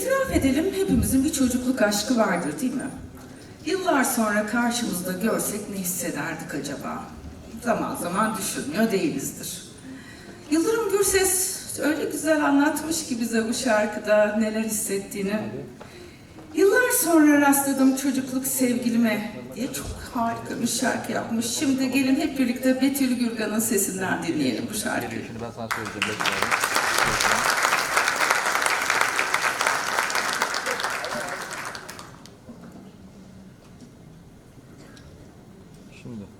İtiraf edelim hepimizin bir çocukluk aşkı vardır değil mi? Yıllar sonra karşımızda görsek ne hissederdik acaba? Zaman zaman düşünmüyor değilizdir. Yıldırım Gürses öyle güzel anlatmış ki bize bu şarkıda neler hissettiğini. Yıllar sonra rastladım çocukluk sevgilime diye çok harika bir şarkı yapmış. Şimdi gelin hep birlikte Betül Gürgan'ın sesinden dinleyelim bu şarkıyı. Ben sana söyleyeceğim. Bekle abi. Şimdi. Biraz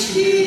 пришли.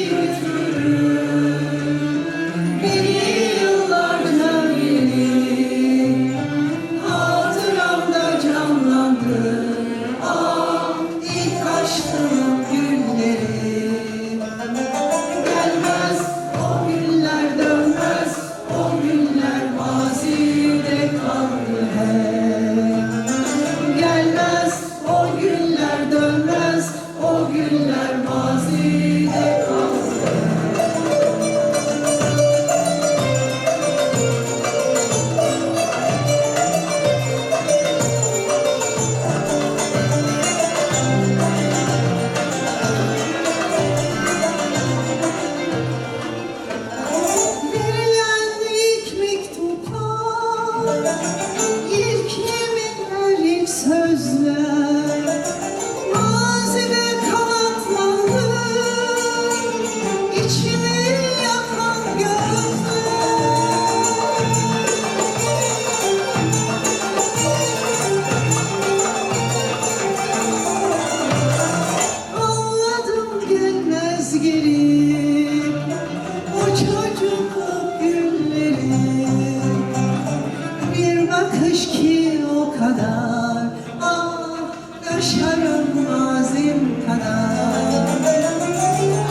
kadar. Ah yaşarım mazim kadar.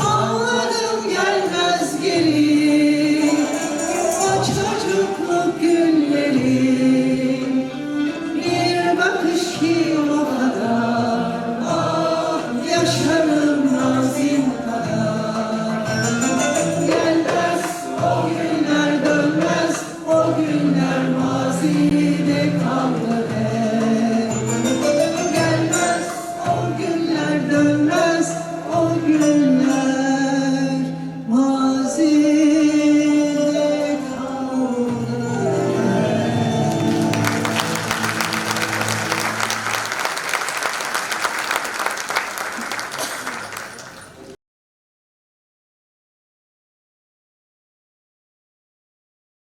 Ağlarım gelmez geri. O çocukluk günleri Bir bakış ki o kadar. Ah yaşarım